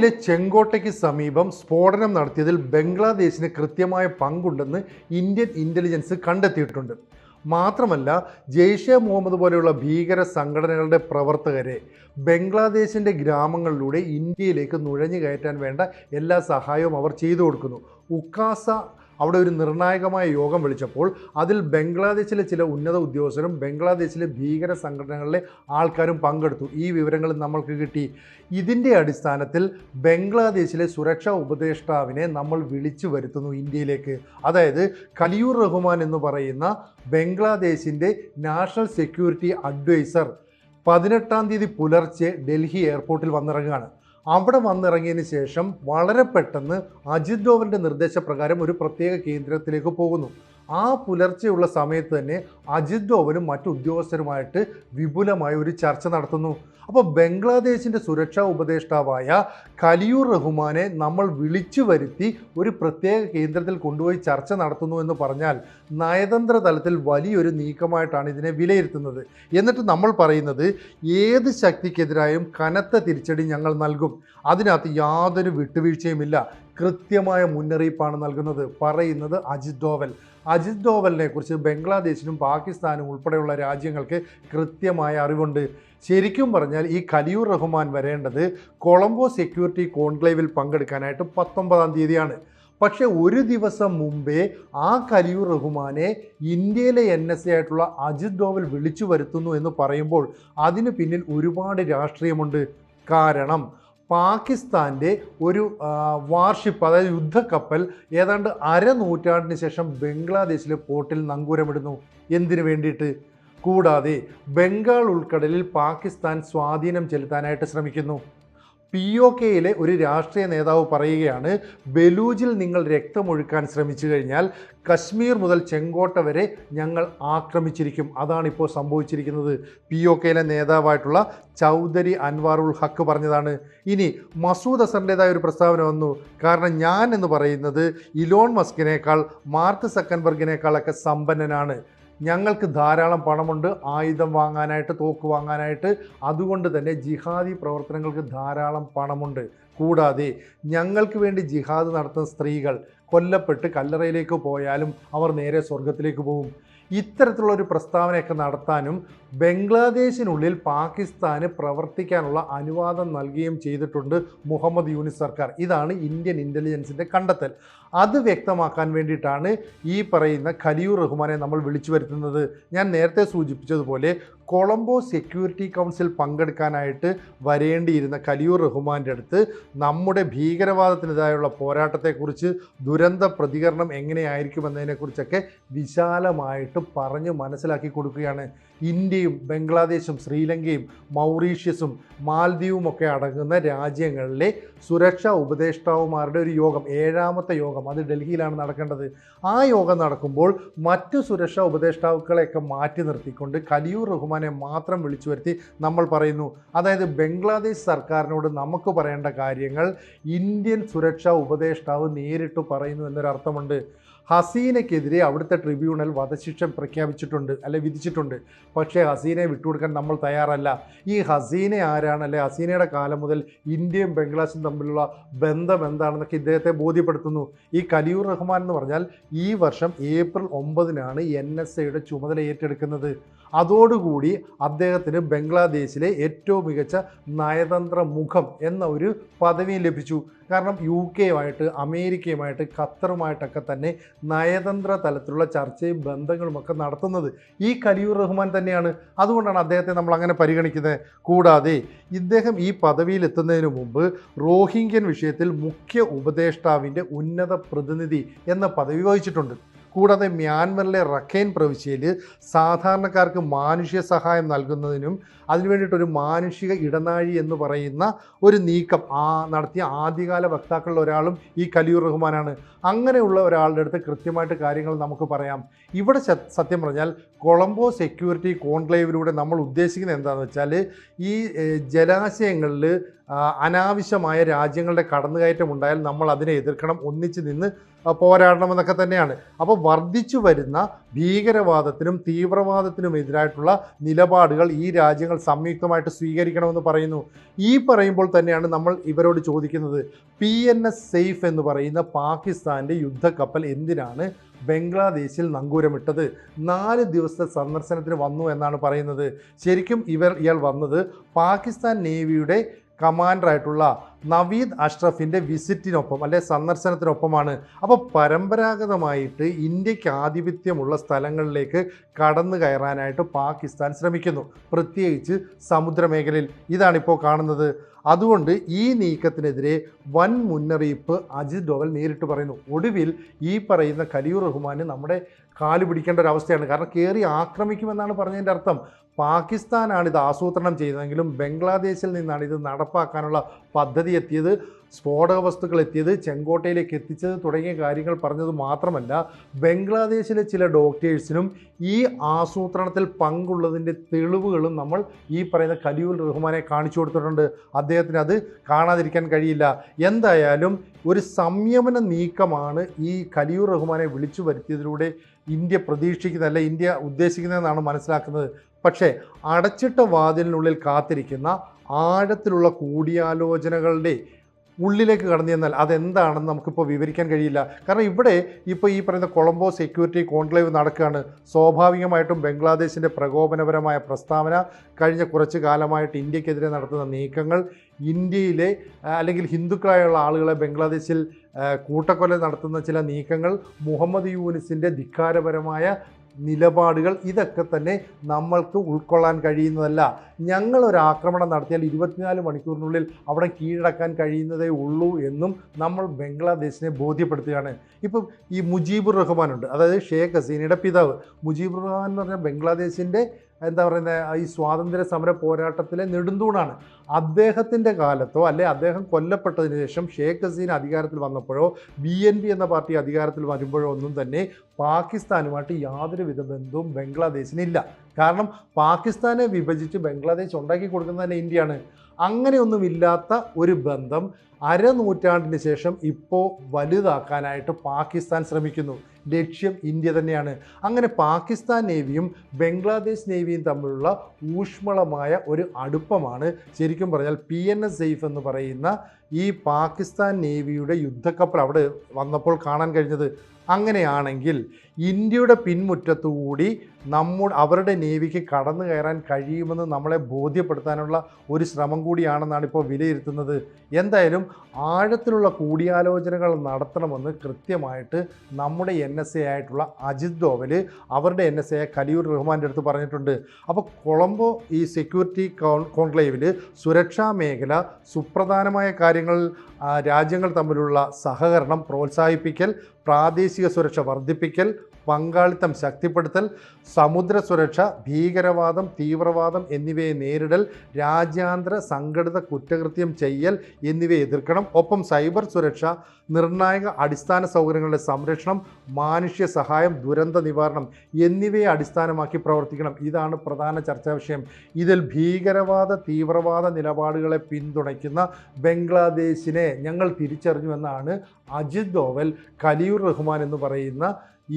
ഇന്ത്യയിലെ ചെങ്കോട്ടയ്ക്ക് സമീപം സ്ഫോടനം നടത്തിയതിൽ ബംഗ്ലാദേശിന് കൃത്യമായ പങ്കുണ്ടെന്ന് ഇന്ത്യൻ ഇന്റലിജൻസ് കണ്ടെത്തിയിട്ടുണ്ട്. മാത്രമല്ല ജെയ്ഷെ മുഹമ്മദ് പോലെയുള്ള ഭീകര സംഘടനകളുടെ പ്രവർത്തകരെ ബംഗ്ലാദേശിന്റെ ഗ്രാമങ്ങളിലൂടെ ഇന്ത്യയിലേക്ക് നുഴഞ്ഞു കയറ്റാൻ വേണ്ട എല്ലാ സഹായവും അവർ ചെയ്തു കൊടുക്കുന്നു. ഉക്കാസ അവിടെ ഒരു നിർണായകമായ യോഗം വിളിച്ചപ്പോൾ അതിൽ ബംഗ്ലാദേശിലെ ചില ഉന്നത ഉദ്യോഗസ്ഥരും ബംഗ്ലാദേശിലെ ഭീകര സംഘടനകളിലെ ആൾക്കാരും പങ്കെടുത്തു. ഈ വിവരങ്ങൾ നമ്മൾക്ക് കിട്ടി. ഇതിന്റെ അടിസ്ഥാനത്തിൽ ബംഗ്ലാദേശിലെ സുരക്ഷാ ഉപദേഷ്ടാവിനെ നമ്മൾ വിളിച്ചു വരുത്തുന്നു ഇന്ത്യയിലേക്ക്. അതായത് കലിയൂർ റഹ്മാൻ എന്ന് പറയുന്ന ബംഗ്ലാദേശിന്റെ നാഷണൽ സെക്യൂരിറ്റി അഡ്വൈസർ പതിനെട്ടാം തീയതി പുലർച്ചെ ഡൽഹി എയർപോർട്ടിൽ വന്നിറങ്ങുകയാണ്. അവിടെ വന്നിറങ്ങിയതിന് ശേഷം വളരെ പെട്ടെന്ന് അജിത് ഡോവലിന്റെ നിർദ്ദേശപ്രകാരം ഒരു പ്രത്യേക കേന്ദ്രത്തിലേക്ക് പോകുന്നു. ആ പുലർച്ചെയുള്ള സമയത്ത് തന്നെ അജിത് ഡോവലും മറ്റു ഉദ്യോഗസ്ഥരുമായിട്ട് വിപുലമായ ഒരു ചർച്ച നടത്തുന്നു. അപ്പോൾ ബംഗ്ലാദേശിന്റെ സുരക്ഷാ ഉപദേഷ്ടാവായ കലിയൂർ റഹ്മാനെ നമ്മൾ വിളിച്ചു വരുത്തി ഒരു പ്രത്യേക കേന്ദ്രത്തിൽ കൊണ്ടുപോയി ചർച്ച നടത്തുന്നു എന്ന് പറഞ്ഞാൽ നയതന്ത്ര തലത്തിൽ വലിയൊരു നീക്കമായിട്ടാണ് ഇതിനെ വിലയിരുത്തുന്നത്. എന്നിട്ട് നമ്മൾ പറയുന്നത് ഏത് ശക്തിക്കെതിരായും കനത്ത തിരിച്ചടി ഞങ്ങൾ നൽകും. അതിനകത്ത് യാതൊരു വിട്ടുവീഴ്ചയുമില്ല. കൃത്യമായ മുന്നറിയിപ്പാണ് നൽകുന്നത്. പറയുന്നത് അജിത് ഡോവൽ. അജിത് ഡോവലിനെ കുറിച്ച് ബംഗ്ലാദേശിനും പാകിസ്ഥാനും ഉൾപ്പെടെയുള്ള രാജ്യങ്ങൾക്ക് കൃത്യമായ അറിവുണ്ട്. ശരിക്കും പറഞ്ഞാൽ ഈ ഖലിയൂർ റഹ്മാൻ വരേണ്ടത് കൊളംബോ സെക്യൂരിറ്റി കോൺക്ലേവിൽ പങ്കെടുക്കാനായിട്ട് പത്തൊമ്പതാം തീയതിയാണ്. പക്ഷെ ഒരു ദിവസം മുമ്പേ ആ കലിയൂർ റഹ്മാനെ ഇന്ത്യയിലെ എൻ എസ് എ ആയിട്ടുള്ള അജിത് ഡോവൽ വിളിച്ചു വരുത്തുന്നു എന്ന് പറയുമ്പോൾ അതിന് പിന്നിൽ ഒരുപാട് രാഷ്ട്രീയമുണ്ട്. കാരണം പാകിസ്ഥാന്റെ ഒരു വാർഷിപ്പ് അതായത് യുദ്ധക്കപ്പൽ ഏതാണ്ട് അരനൂറ്റാണ്ടിന് ശേഷം ബംഗ്ലാദേശിലെ പോർട്ടിൽ നങ്കൂരമിടുന്നു. എന്തിനു വേണ്ടിയിട്ട്? കൂടാതെ ബംഗാൾ ഉൾക്കടലിൽ പാകിസ്ഥാൻ സ്വാധീനം ചെലുത്താനായിട്ട് ശ്രമിക്കുന്നു. പി ഒ കെയിലെ ഒരു രാഷ്ട്രീയ നേതാവ് പറയുകയാണ് ബലൂജിൽ നിങ്ങൾ രക്തമൊഴുക്കാൻ ശ്രമിച്ചു കഴിഞ്ഞാൽ കശ്മീർ മുതൽ ചെങ്കോട്ട വരെ ഞങ്ങൾ ആക്രമിച്ചിരിക്കും. അതാണിപ്പോൾ സംഭവിച്ചിരിക്കുന്നത്. പി ഒ കെയിലെ നേതാവായിട്ടുള്ള ചൗധരി അൻവാറുൽ ഹക്ക് പറഞ്ഞതാണ്. ഇനി മസൂദ് അസറിന്റെതായ ഒരു പ്രസ്താവന വന്നു. കാരണം ഞാൻ എന്ന് പറയുന്നത് ഇലോൺ മസ്കിനേക്കാൾ മാർക്ക് സക്കൻബർഗിനേക്കാളൊക്കെ സമ്പന്നനാണ്. ഞങ്ങൾക്ക് ധാരാളം പണമുണ്ട്. ആയുധം വാങ്ങാനായിട്ട് തോക്ക് വാങ്ങാനായിട്ട്. അതുകൊണ്ട് തന്നെ ജിഹാദി പ്രവർത്തനങ്ങൾക്ക് ധാരാളം പണമുണ്ട്. കൂടാതെ ഞങ്ങൾക്ക് വേണ്ടി ജിഹാദ് നടത്തുന്ന സ്ത്രീകൾ കൊല്ലപ്പെട്ട് കല്ലറയിലേക്ക് പോയാലും അവർ നേരെ സ്വർഗത്തിലേക്ക് പോകും. ഇത്തരത്തിലുള്ള ഒരു പ്രസ്താവനയൊക്കെ നടത്താനും ബംഗ്ലാദേശിനുള്ളിൽ പാകിസ്ഥാന് പ്രവർത്തിക്കാനുള്ള അനുവാദം നൽകുകയും ചെയ്തിട്ടുണ്ട് മുഹമ്മദ് യൂനിസ് സർക്കാർ. ഇതാണ് ഇന്ത്യൻ ഇന്റലിജൻസിന്റെ കണ്ടെത്തൽ. അത് വ്യക്തമാക്കാൻ വേണ്ടിയിട്ടാണ് ഈ പറയുന്ന ഖലിയൂർ റഹ്മാനെ നമ്മൾ വിളിച്ചു വരുത്തുന്നത്. ഞാൻ നേരത്തെ സൂചിപ്പിച്ചതുപോലെ കൊളംബോ സെക്യൂരിറ്റി കൗൺസിൽ പങ്കെടുക്കാനായിട്ട് വരേണ്ടിയിരുന്ന ഖലിയൂർ റഹ്മാന്റെ അടുത്ത് നമ്മുടെ ഭീകരവാദത്തിനെതിരായുള്ള പോരാട്ടത്തെക്കുറിച്ച് ദുരന്ത പ്രതികരണം എങ്ങനെയായിരിക്കുമെന്നതിനെക്കുറിച്ചൊക്കെ വിശാലമായിട്ട് പറഞ്ഞ് മനസ്സിലാക്കി കൊടുക്കുകയാണ്. ഇന്ത്യയും ബംഗ്ലാദേശും ശ്രീലങ്കയും മൗറീഷ്യസും മാൽദ്വീപും ഒക്കെ അടങ്ങുന്ന രാജ്യങ്ങളിലെ സുരക്ഷാ ഉപദേഷ്ടാവുമാരുടെ ഒരു യോഗം ഏഴാമത്തെ യോഗം അത് ഡൽഹിയിലാണ് നടക്കേണ്ടത്. ആ യോഗം നടക്കുമ്പോൾ മറ്റു സുരക്ഷാ ഉപദേഷ്ടാക്കളെയൊക്കെ മാറ്റി നിർത്തിക്കൊണ്ട് കലിയൂർ റഹ്മാനെ മാത്രം വിളിച്ചു വരുത്തി നമ്മൾ പറയുന്നു. അതായത് ബംഗ്ലാദേശ് സർക്കാരിനോട് നമുക്ക് പറയേണ്ട കാര്യങ്ങൾ ഇന്ത്യൻ സുരക്ഷാ ഉപദേഷ്ടാവ് നേരിട്ട് പറയുന്നു എന്നൊരർത്ഥമുണ്ട്. ഹസീനയ്ക്കെതിരെ അവിടുത്തെ ട്രിബ്യൂണൽ വധശിക്ഷ പ്രഖ്യാപിച്ചിട്ടുണ്ട് അല്ലെ വിധിച്ചിട്ടുണ്ട്. പക്ഷേ ഹസീനയെ വിട്ടുകൊടുക്കാൻ നമ്മൾ തയ്യാറല്ല. ഈ ഹസീന ആരാണ് അല്ലെ ഹസീനയുടെ കാലം മുതൽ ഇന്ത്യയും ബംഗ്ലാദേശും തമ്മിലുള്ള ബന്ധം എന്താണെന്നൊക്കെ ഇദ്ദേഹത്തെ ബോധ്യപ്പെടുത്തുന്നു. ഈ കലിയൂർ റഹ്മാൻ എന്ന് പറഞ്ഞാൽ ഈ വർഷം ഏപ്രിൽ ഒമ്പതിനാണ് എൻ എസ് എയുടെ ചുമതല ഏറ്റെടുക്കുന്നത്. അതോടുകൂടി അദ്ദേഹത്തിന് ബംഗ്ലാദേശിലെ ഏറ്റവും മികച്ച നയതന്ത്ര മുഖം എന്ന ഒരു പദവിയും ലഭിച്ചു. കാരണം യു കെയുമായിട്ട് അമേരിക്കയുമായിട്ട് ഖത്തറുമായിട്ടൊക്കെ തന്നെ നയതന്ത്ര തലത്തിലുള്ള ചർച്ചയും ബന്ധങ്ങളുമൊക്കെ നടത്തുന്നത് ഈ കലിയൂർ റഹ്മാൻ തന്നെയാണ്. അതുകൊണ്ടാണ് അദ്ദേഹത്തെ നമ്മൾ അങ്ങനെ പരിഗണിക്കുന്നത്. കൂടാതെ ഇദ്ദേഹം ഈ പദവിയിലെത്തുന്നതിന് മുമ്പ് റോഹിംഗ്യൻ വിഷയത്തിൽ മുഖ്യ ഉപദേഷ്ടാവിന്റെ ഉന്നത പ്രതിനിധി എന്ന പദവി വഹിച്ചിട്ടുണ്ട്. കൂടാതെ മ്യാൻമറിലെ റഖേൻ പ്രവിശ്യയിൽ സാധാരണക്കാർക്ക് മാനുഷിക സഹായം നൽകുന്നതിനും അതിനു വേണ്ടിയിട്ടൊരു മാനുഷിക ഇടനാഴി എന്ന് പറയുന്ന ഒരു നീക്കം ആ നടത്തിയ ആദ്യകാല വക്താക്കളിൽ ഒരാളും ഈ കലിയൂർ റഹ്മാനാണ്. അങ്ങനെയുള്ള ഒരാളുടെ അടുത്ത് കൃത്യമായിട്ട് കാര്യങ്ങൾ നമുക്ക് പറയാം. ഇവിടെ സത്യം പറഞ്ഞാൽ കൊളംബോ സെക്യൂരിറ്റി കോൺക്ലേവിലൂടെ നമ്മൾ ഉദ്ദേശിക്കുന്നത് എന്താണെന്ന് വെച്ചാൽ ഈ ജലാശയങ്ങളിൽ അനാവശ്യമായ രാജ്യങ്ങളുടെ കടന്നുകയറ്റം ഉണ്ടായാൽ നമ്മൾ അതിനെ എതിർക്കണം ഒന്നിച്ച് നിന്ന് പോരാടണമെന്നൊക്കെ തന്നെയാണ്. അപ്പോൾ വർദ്ധിച്ചു വരുന്ന ഭീകരവാദത്തിനും തീവ്രവാദത്തിനും എതിരായിട്ടുള്ള നിലപാടുകൾ ഈ രാജ്യങ്ങൾ സംയുക്തമായിട്ട് സ്വീകരിക്കണമെന്ന് പറയുന്നു. ഈ പറയുമ്പോൾ തന്നെയാണ് നമ്മൾ ഇവരോട് ചോദിക്കുന്നത് പി എൻ എസ് സേഫ് എന്ന് പറയുന്ന പാകിസ്ഥാന്റെ യുദ്ധക്കപ്പൽ എന്തിനാണ് ബംഗ്ലാദേശിൽ നങ്കൂരമിട്ടത്? നാല് ദിവസത്തെ സന്ദർശനത്തിന് വന്നു എന്നാണ് പറയുന്നത്. ശരിക്കും ഇവർ ഇയാൾ വന്നത് പാകിസ്ഥാൻ നേവിയുടെ കമാൻഡറായിട്ടുള്ള നവീദ് അഷ്റഫിന്റെ വിസിറ്റിനൊപ്പം അല്ലെ സന്ദർശനത്തിനൊപ്പമാണ്. അപ്പോൾ പരമ്പരാഗതമായിട്ട് ഇന്ത്യയ്ക്ക് ആധിപത്യമുള്ള സ്ഥലങ്ങളിലേക്ക് കടന്നു കയറാനായിട്ട് പാകിസ്ഥാൻ ശ്രമിക്കുന്നു. പ്രത്യേകിച്ച് സമുദ്രമേഖലയിൽ. ഇതാണിപ്പോൾ കാണുന്നത്. അതുകൊണ്ട് ഈ നീക്കത്തിനെതിരെ വൻ മുന്നറിയിപ്പ് അജിത് ഡോവൽ നേരിട്ട് പറയുന്നു. ഒടുവിൽ ഈ പറയുന്ന ഖലീർ റഹ്മാന് നമ്മുടെ കാൽ പിടിക്കേണ്ട ഒരു അവസ്ഥയാണ്. കാരണം കയറി ആക്രമിക്കുമെന്നാണ് പറഞ്ഞതിന്റെ അർത്ഥം. പാകിസ്ഥാനാണ് ഇത് ആസൂത്രണം ചെയ്തതെങ്കിലും ബംഗ്ലാദേശിൽ നിന്നാണ് ഇത് നടപ്പാക്കാനുള്ള പദ്ധതി എത്തിയത് സ്ഫോടക വസ്തുക്കൾ എത്തിയത് ചെങ്കോട്ടയിലേക്ക് എത്തിച്ചത് തുടങ്ങിയ കാര്യങ്ങൾ പറഞ്ഞത് മാത്രമല്ല ബംഗ്ലാദേശിലെ ചില ഡോക്ടേഴ്സിനും ഈ ആസൂത്രണത്തിൽ പങ്കുള്ളതിന്റെ തെളിവുകളും നമ്മൾ ഈ പറയുന്ന ഖലീൽ റഹ്മാനെ കാണിച്ചു കൊടുത്തിട്ടുണ്ട്. അദ്ദേഹത്തിന് അത് കാണാതിരിക്കാൻ കഴിയില്ല. എന്തായാലും ഒരു സംയമന നീക്കമാണ് ഈ കലിയുർ റഹ്മാനെ വിളിച്ചു വരുത്തിയതിലൂടെ ഇന്ത്യ പ്രതീക്ഷിക്കുന്നതല്ല ഇന്ത്യ ഉദ്ദേശിക്കുന്നതെന്നാണ് മനസ്സിലാക്കുന്നത്. പക്ഷേ അടച്ചിട്ട വാതിലിനുള്ളിൽ കാത്തിരിക്കുന്ന ആഴത്തിലുള്ള കൂടിയാലോചനകളുടെ ഉള്ളിലേക്ക് കടന്നു ചെന്നാൽ അതെന്താണെന്ന് നമുക്കിപ്പോൾ വിവരിക്കാൻ കഴിയില്ല. കാരണം ഇവിടെ ഇപ്പോൾ ഈ പറയുന്ന കൊളംബോ സെക്യൂരിറ്റി കോൺക്ലേവ് നടക്കുകയാണ്. സ്വാഭാവികമായിട്ടും ബംഗ്ലാദേശിന്റെ പ്രകോപനപരമായ പ്രസ്താവന കഴിഞ്ഞ കുറച്ച് കാലമായിട്ട് ഇന്ത്യക്കെതിരെ നടത്തുന്ന നീക്കങ്ങൾ ഇന്ത്യയിലെ അല്ലെങ്കിൽ ഹിന്ദുക്കളായുള്ള ആളുകളെ ബംഗ്ലാദേശിൽ കൂട്ടക്കൊല നടത്തുന്ന ചില നീക്കങ്ങൾ മുഹമ്മദ് യൂനിസിന്റെ ധിക്കാരപരമായ നിലപാടുകൾ ഇതൊക്കെ തന്നെ നമ്മൾക്ക് ഉൾക്കൊള്ളാൻ കഴിയുന്നതല്ല. ഞങ്ങളൊരു ആക്രമണം നടത്തിയാൽ ഇരുപത്തിനാല് മണിക്കൂറിനുള്ളിൽ അവിടെ കീഴടക്കാൻ കഴിയുന്നതേ ഉള്ളൂ എന്നും നമ്മൾ ബംഗ്ലാദേശിനെ ബോധ്യപ്പെടുത്തുകയാണ്. ഇപ്പം ഈ മുജീബുർ റഹ്മാനുണ്ട് അതായത് ഷേഖ് ഹസീനയുടെ പിതാവ്. മുജീബുർ റഹ്മാൻ എന്ന് പറഞ്ഞാൽ ബംഗ്ലാദേശിന്റെ എന്താ പറയുന്നത് ഈ സ്വാതന്ത്ര്യ സമര പോരാട്ടത്തിലെ നെടുന്തൂണാണ്. അദ്ദേഹത്തിന്റെ കാലത്തോ അല്ലെ അദ്ദേഹം കൊല്ലപ്പെട്ടതിന് ശേഷം ഷേഖ് ഹസീന അധികാരത്തിൽ വന്നപ്പോഴോ ബി എൻ പി എന്ന പാർട്ടി അധികാരത്തിൽ വരുമ്പോഴോ ഒന്നും തന്നെ പാകിസ്ഥാനുമായിട്ട് യാതൊരുവിധ ബന്ധവും ബംഗ്ലാദേശിനില്ല കാരണം പാകിസ്ഥാനെ വിഭജിച്ച് ബംഗ്ലാദേശ് ഉണ്ടാക്കി കൊടുക്കുന്നത് തന്നെ ഇന്ത്യയാണ്. അങ്ങനെയൊന്നുമില്ലാത്ത ഒരു ബന്ധം അരനൂറ്റാണ്ടിന് ശേഷം ഇപ്പോൾ വലുതാക്കാനായിട്ട് പാകിസ്ഥാൻ ശ്രമിക്കുന്നു. ലക്ഷ്യം ഇന്ത്യ തന്നെയാണ്. അങ്ങനെ പാകിസ്ഥാൻ നേവിയും ബംഗ്ലാദേശ് നേവിയും തമ്മിലുള്ള ഊഷ്മളമായ ഒരു അടുപ്പമാണ്. ശരിക്കും പറഞ്ഞാൽ പി എൻ എസ് സെയ്ഫ് എന്ന് പറയുന്ന ഈ പാകിസ്ഥാൻ നേവിയുടെ യുദ്ധക്കപ്പൽ അവിടെ വന്നപ്പോൾ കാണാൻ കഴിഞ്ഞത്. അങ്ങനെയാണെങ്കിൽ ഇന്ത്യയുടെ പിൻമുറ്റത്തുകൂടി നമ്മൾ അവരുടെ നേവിക്ക് കടന്നു കയറാൻ കഴിയുമെന്ന് നമ്മളെ ബോധ്യപ്പെടുത്താനുള്ള ഒരു ശ്രമം കൂടിയാണെന്നാണ് ഇപ്പോൾ വിലയിരുത്തുന്നത്. എന്തായാലും ആഴത്തിലുള്ള കൂടിയാലോചനകൾ നടത്തണമെന്ന് കൃത്യമായിട്ട് നമ്മുടെ എൻ എസ് എ ആയിട്ടുള്ള അജിത് ഡോവൽ അവരുടെ എൻ എസ് എ റഹ്മാന്റെ അടുത്ത് പറഞ്ഞിട്ടുണ്ട്. അപ്പോൾ കൊളംബോ ഈ സെക്യൂരിറ്റി കോൺ കോൺക്ലേവിൽ സുരക്ഷാ മേഖല സുപ്രധാനമായ കാര്യങ്ങൾ രാജ്യങ്ങൾ തമ്മിലുള്ള സഹകരണം പ്രോത്സാഹിപ്പിക്കൽ പ്രാദേശിക സുരക്ഷ വർദ്ധിപ്പിക്കൽ പങ്കാളിത്തം ശക്തിപ്പെടുത്തൽ സമുദ്ര സുരക്ഷ ഭീകരവാദം തീവ്രവാദം എന്നിവയെ നേരിടൽ രാജ്യാന്തര സംഘടിത കുറ്റകൃത്യം ചെയ്യൽ എന്നിവയെ എതിർക്കണം. ഒപ്പം സൈബർ സുരക്ഷ നിർണായക അടിസ്ഥാന സൗകര്യങ്ങളുടെ സംരക്ഷണം മാനുഷ്യ സഹായം ദുരന്ത നിവാരണം എന്നിവയെ അടിസ്ഥാനമാക്കി പ്രവർത്തിക്കണം. ഇതാണ് പ്രധാന ചർച്ചാ വിഷയം. ഇതിൽ ഭീകരവാദ തീവ്രവാദ നിലപാടുകളെ പിന്തുണയ്ക്കുന്ന ബംഗ്ലാദേശിനെ ഞങ്ങൾ തിരിച്ചറിഞ്ഞു എന്നാണ് അജിത് ഡോവൽ ഖലീർ റഹ്മാൻ എന്ന് പറയുന്ന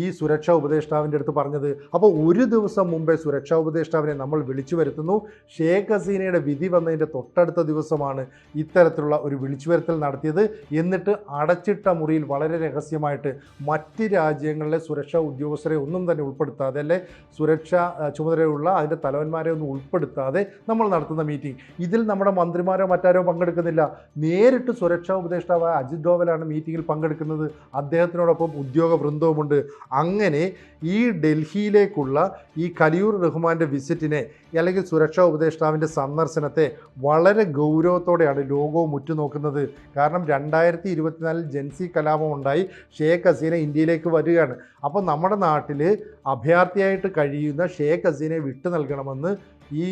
ഈ സുരക്ഷാ ഉപദേഷ്ടാവിന്റെ അടുത്ത് പറഞ്ഞത്. അപ്പോൾ ഒരു ദിവസം മുമ്പേ സുരക്ഷാ ഉപദേഷ്ടാവിനെ നമ്മൾ വിളിച്ചു വരുത്തുന്നു. ഷേഖ് ഹസീനയുടെ വിധി വന്നതിന്റെ തൊട്ടടുത്ത ദിവസമാണ് ഇത്തരത്തിലുള്ള ഒരു വിളിച്ചു വരുത്തൽ നടത്തിയത്. എന്നിട്ട് അടച്ചിട്ട മുറിയിൽ വളരെ രഹസ്യമായിട്ട് മറ്റ് രാജ്യങ്ങളിലെ സുരക്ഷാ ഉദ്യോഗസ്ഥരെ ഒന്നും തന്നെ ഉൾപ്പെടുത്താതെ അല്ലെ? സുരക്ഷാ ചുമതലയുള്ള അതിന്റെ തലവന്മാരെ ഒന്നും ഉൾപ്പെടുത്താതെ നമ്മൾ നടത്തുന്ന മീറ്റിംഗ്. ഇതിൽ നമ്മുടെ മന്ത്രിമാരോ മറ്റാരോ പങ്കെടുക്കുന്നില്ല. നേരിട്ട് സുരക്ഷാ ഉപദേഷ്ടാവായ അജിത് ഡോവലാണ് മീറ്റിങ്ങിൽ പങ്കെടുക്കുന്നത്. അദ്ദേഹത്തിനോടൊപ്പം ഉദ്യോഗ വൃന്ദവുമുണ്ട് അങ്ങനെ ഈ ഡൽഹിയിലേക്കുള്ള ഈ കലിയൂർ റഹ്മാന്റെ വിസിറ്റിനെ അല്ലെങ്കിൽ സുരക്ഷാ ഉപദേഷ്ടാവിന്റെ സന്ദർശനത്തെ വളരെ ഗൗരവത്തോടെയാണ് ലോകവും ഉറ്റുനോക്കുന്നത്. കാരണം രണ്ടായിരത്തി ഇരുപത്തിനാലിൽ ജൻസി കലാപം ഉണ്ടായി. ഷേഖ് ഹസീന ഇന്ത്യയിലേക്ക് വരികയാണ്. അപ്പോൾ നമ്മുടെ നാട്ടിൽ അഭയാർത്ഥിയായിട്ട് കഴിയുന്ന ഷേഖ് ഹസീനയെ വിട്ടു നൽകണമെന്ന് ഈ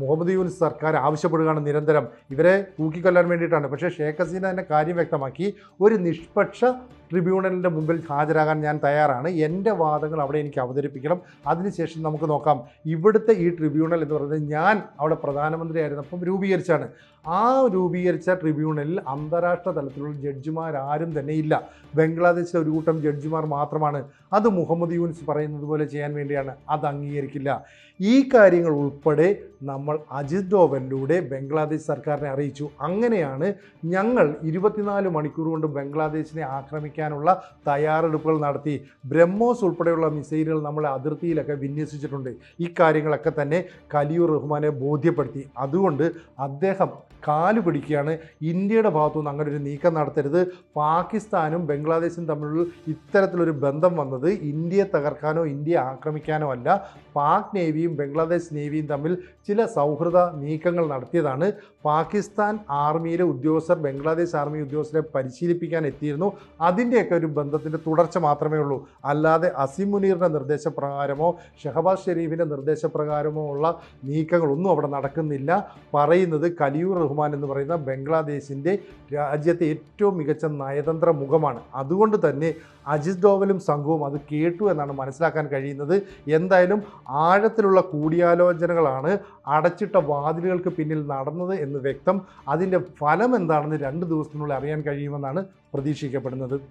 മുഹമ്മദ് യൂനിസ് സർക്കാർ ആവശ്യപ്പെടുകയാണ് നിരന്തരം. ഇവരെ തൂക്കിക്കൊല്ലാൻ വേണ്ടിയിട്ടാണ്. പക്ഷേ ഷേഖ് ഹസീന തന്നെ കാര്യം വ്യക്തമാക്കി. ഒരു നിഷ്പക്ഷ ട്രിബ്യൂണലിന്റെ മുമ്പിൽ ഹാജരാകാൻ ഞാൻ തയ്യാറാണ്. എന്റെ വാദങ്ങൾ അവിടെ എനിക്ക് അവതരിപ്പിക്കണം. അതിനുശേഷം നമുക്ക് നോക്കാം. ഇവിടുത്തെ ഈ ട്രിബ്യൂണൽ എന്ന് പറയുന്നത് ഞാൻ അവിടെ പ്രധാനമന്ത്രിയായിരുന്നപ്പം രൂപീകരിച്ചാണ്. ആ രൂപീകരിച്ച ട്രിബ്യൂണലിൽ അന്താരാഷ്ട്ര തലത്തിലുള്ള ജഡ്ജിമാരാരും തന്നെ ഇല്ല. ബംഗ്ലാദേശിലെ ഒരു കൂട്ടം ജഡ്ജിമാർ മാത്രമാണ്. അത് മുഹമ്മദ് യൂനിസ് പറയുന്നത് പോലെ ചെയ്യാൻ വേണ്ടിയാണ്. അത് അംഗീകരിക്കില്ല. ഈ കാര്യങ്ങൾ ഉൾപ്പെടെ നമ്മൾ അജിത് ഡോവലിലൂടെ ബംഗ്ലാദേശ് സർക്കാരിനെ അറിയിച്ചു. അങ്ങനെയാണ് ഞങ്ങൾ ഇരുപത്തിനാല് മണിക്കൂർ കൊണ്ട് ബംഗ്ലാദേശിനെ ആക്രമിക്കാനുള്ള തയ്യാറെടുപ്പുകൾ നടത്തി. ബ്രഹ്മോസ് ഉൾപ്പെടെയുള്ള മിസൈലുകൾ നമ്മളെ അതിർത്തിയിലൊക്കെ വിന്യസിച്ചിട്ടുണ്ട്. ഈ തന്നെ കലിയൂർ റഹ്മാനെ ബോധ്യപ്പെടുത്തി. അതുകൊണ്ട് അദ്ദേഹം കാൽ പിടിക്കുകയാണ്. ഇന്ത്യയുടെ ഭാഗത്തുനിന്ന് അങ്ങനെ ഒരു നീക്കം നടത്തരുത്. പാകിസ്ഥാനും ബംഗ്ലാദേശും തമ്മിലുള്ള ഇത്തരത്തിലൊരു ബന്ധം വന്നത് ഇന്ത്യയെ തകർക്കാനോ ഇന്ത്യയെ ആക്രമിക്കാനോ അല്ല. പാക് നേവിയും ബംഗ്ലാദേശ് നേവിയും തമ്മിൽ ചില സൗഹൃദ നീക്കങ്ങൾ നടത്തിയതാണ്. പാകിസ്ഥാൻ ആർമിയിലെ ഉദ്യോഗസ്ഥർ ബംഗ്ലാദേശ് ആർമി ഉദ്യോഗസ്ഥരെ പരിശീലിപ്പിക്കാൻ എത്തിയിരുന്നു. അതിന്റെയൊക്കെ ഒരു ബന്ധത്തിന്റെ തുടർച്ച മാത്രമേ ഉള്ളൂ. അല്ലാതെ അസിം മുനീറിന്റെ നിർദ്ദേശപ്രകാരമോ ഷഹബാസ് ഷെരീഫിന്റെ നിർദ്ദേശപ്രകാരമോ ഉള്ള നീക്കങ്ങളൊന്നും അവിടെ നടക്കുന്നില്ല. പറയുന്നത് കലിയൂർ റഹ്മാൻ എന്ന് പറയുന്ന ബംഗ്ലാദേശിന്റെ രാജ്യത്തെ ഏറ്റവും മികച്ച നയതന്ത്ര മുഖമാണ്. അതുകൊണ്ട് തന്നെ അജിത് ഡോവലും സംഘവും അത് കേട്ടു എന്നാണ് മനസ്സിലാക്കാൻ കഴിയുന്നത്. എന്തായാലും ആഴത്തിലുള്ള കൂടിയാലോചനകളാണ് അടച്ചിട്ട വാതിലുകൾക്ക് പിന്നിൽ നടന്നത് എന്ന് വ്യക്തം. അതിന്റെ ഫലം എന്താണെന്ന് രണ്ട് ദിവസത്തിനുള്ളിൽ അറിയാൻ കഴിയുമെന്നാണ് പ്രതീക്ഷിക്കപ്പെടുന്നത്.